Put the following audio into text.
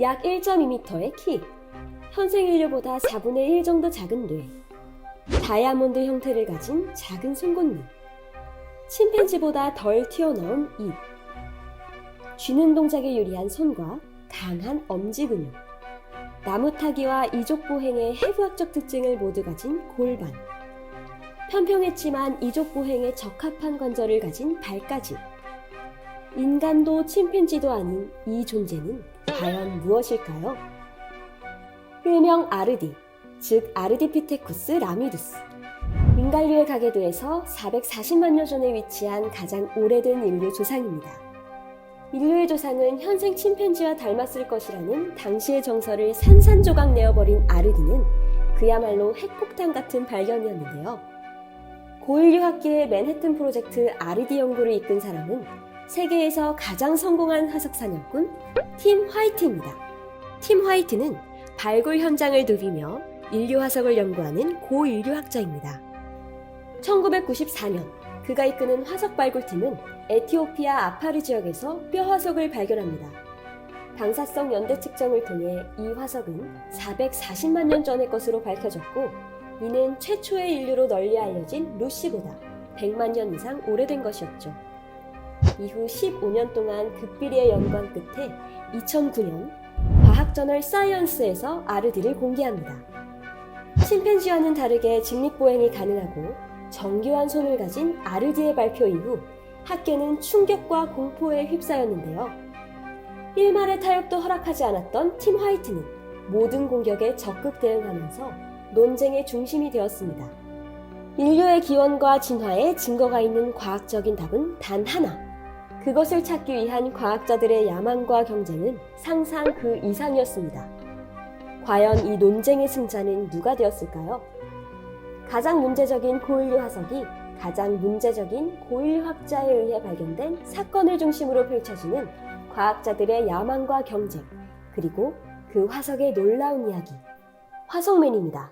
약 1.2m의 키, 현생 인류보다 4분의 1 정도 작은 뇌, 다이아몬드 형태를 가진 작은 송곳니, 침팬지보다 덜 튀어나온 입, 쥐는 동작에 유리한 손과 강한 엄지 근육, 나무 타기와 이족 보행의 해부학적 특징을 모두 가진 골반, 편평했지만 이족 보행에 적합한 관절을 가진 발까지. 인간도 침팬지도 아닌 이 존재는 과연 무엇일까요? 일명 아르디, 즉 아르디피테쿠스 라미두스. 민간류의 가계도에서 440만 년 전에 위치한 가장 오래된 인류 조상입니다. 인류의 조상은 현생 침팬지와 닮았을 것이라는 당시의 정설을 산산조각 내어버린 아르디는 그야말로 핵폭탄 같은 발견이었는데요. 고인류 학계의 맨해튼 프로젝트 아르디 연구를 이끈 사람은 세계에서 가장 성공한 화석 사냥꾼 팀 화이트입니다. 팀 화이트는 발굴 현장을 누비며 인류 화석을 연구하는 고인류 학자입니다. 1994년 그가 이끄는 화석 발굴팀은 에티오피아 아파르 지역에서 뼈 화석을 발견합니다. 방사성 연대 측정을 통해 이 화석은 440만 년 전의 것으로 밝혀졌고 이는 최초의 인류로 널리 알려진 루시보다 100만 년 이상 오래된 것이었죠. 이후 15년 동안 극비리의 연관 끝에 2009년 과학저널 사이언스에서 아르디를 공개합니다. 침팬지와는 다르게 직립보행이 가능하고 정교한 손을 가진 아르디의 발표 이후 학계는 충격과 공포에 휩싸였는데요. 일말의 타협도 허락하지 않았던 팀 화이트는 모든 공격에 적극 대응하면서 논쟁의 중심이 되었습니다. 인류의 기원과 진화에 증거가 있는 과학적인 답은 단 하나. 그것을 찾기 위한 과학자들의 야망과 경쟁은 상상 그 이상이었습니다. 과연 이 논쟁의 승자는 누가 되었을까요? 가장 문제적인 고인류 화석이 가장 문제적인 고인류 학자에 의해 발견된 사건을 중심으로 펼쳐지는 과학자들의 야망과 경쟁, 그리고 그 화석의 놀라운 이야기. 화석맨입니다.